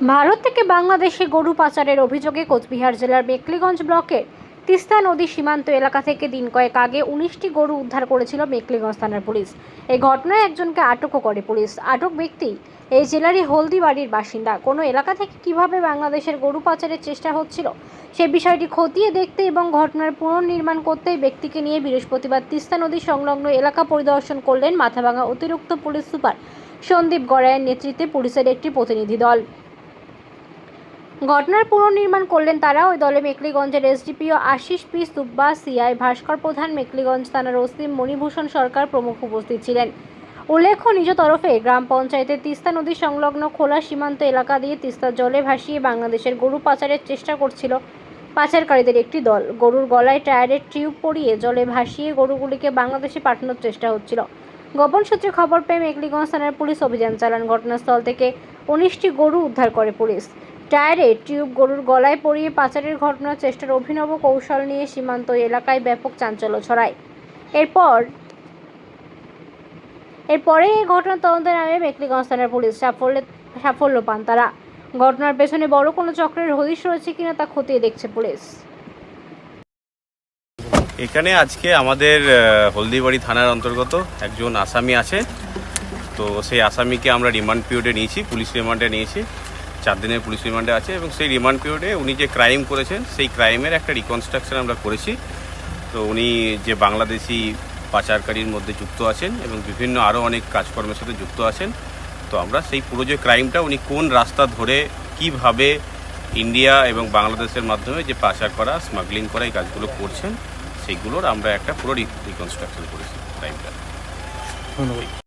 ভারত থেকে বাংলাদেশে গরু পাচারের অভিযোগে কোচবিহার জেলার মেকলিগঞ্জ ব্লকের তিস্তা নদী সীমান্ত এলাকা থেকে দিন কয়েক আগে উনিশটি গরু উদ্ধার করেছিল মেকলিগঞ্জ থানার পুলিশ। এই ঘটনায় একজনকে আটকও করে পুলিশ। আটক ব্যক্তি এই জেলারই হলদিবাড়ির বাসিন্দা। কোনো এলাকা থেকে কীভাবে বাংলাদেশের গরু পাচারের চেষ্টা হচ্ছিল সে বিষয়টি খতিয়ে দেখতে এবং ঘটনার পুনর্নির্মাণ করতে ব্যক্তিকে নিয়ে বৃহস্পতিবার তিস্তা নদী সংলগ্ন এলাকা পরিদর্শন করলেন মাথাভাঙা অতিরিক্ত পুলিশ সুপার সন্দীপ গড়াইয়ের নেতৃত্বে পুলিশের একটি প্রতিনিধি দল। ঘটনার পুনর্নির্মাণ করলেন তারা। ওই দলে মেকলিগঞ্জের SDPO Ashis P Subba, CI Bhaskar Pradhan, Mekliganj থানার ওসি মণিভূষণ সরকার প্রমুখ উপস্থিত ছিলেন। উল্লেখ্য, নিজ তরফে গ্রাম পঞ্চায়েতের তিস্তা নদী সংলগ্ন খোলা সীমান্ত এলাকা দিয়ে তিস্তার জলে ভাসিয়ে বাংলাদেশের গরু পাচারের চেষ্টা করছিল পাচারকারীদের একটি দল। গরুর গলায় টায়ারের টিউব পরিয়ে জলে ভাসিয়ে গরুগুলিকে বাংলাদেশে পাঠানোর চেষ্টা হচ্ছিল। গোপন সূত্রে খবর পেয়ে মেকলিগঞ্জ থানার পুলিশ অভিযান চালান। ঘটনাস্থল থেকে উনিশটি গরু উদ্ধার করে পুলিশ। টায়ারে টিউব গরুর গলায় পরিয়ে পাচারের ঘটনার চেষ্টার অভিনব কৌশল নিয়ে সীমান্ত এলাকায় ব্যাপক চাঞ্চল্য ছড়ায়। এরপর, এরপরে এই ঘটনার তদন্তে নামে মেকলিগঞ্জ থানার পুলিশ। সাফল্যে, সাফল্য পান তারা। ঘটনার পেছনে বড় কোনো চক্রের হদিশ রয়েছে কিনা তা খতিয়ে দেখছে পুলিশ। এখানে আজকে আমাদের হলদিবাড়ি থানার অন্তর্গত একজন আসামি আছে। তো সেই আসামিকে আমরা রিমান্ড পিরিয়ডে নিয়েছি, পুলিশ রিমান্ডে নিয়েছি। চার দিনের পুলিশ রিমান্ডে আছে এবং সেই রিমান্ড পিরিয়ডে উনি যে ক্রাইম করেছেন, সেই ক্রাইমের একটা রিকনস্ট্রাকশন আমরা করেছি। তো উনি যে বাংলাদেশি পাচারকারীর মধ্যে যুক্ত আছেন এবং বিভিন্ন আরও অনেক কাজকর্মের সাথে যুক্ত আছেন, তো আমরা সেই পুরো যে ক্রাইমটা উনি কোন রাস্তা ধরে কীভাবে ইন্ডিয়া এবং বাংলাদেশের মাধ্যমে যে পাচার করা স্মাগলিং করা এই কাজগুলো করছেন সেইগুলোর আমরা একটা পুরো রিকনস্ট্রাকশন করেছি ক্রাইমটা। ধন্যবাদ।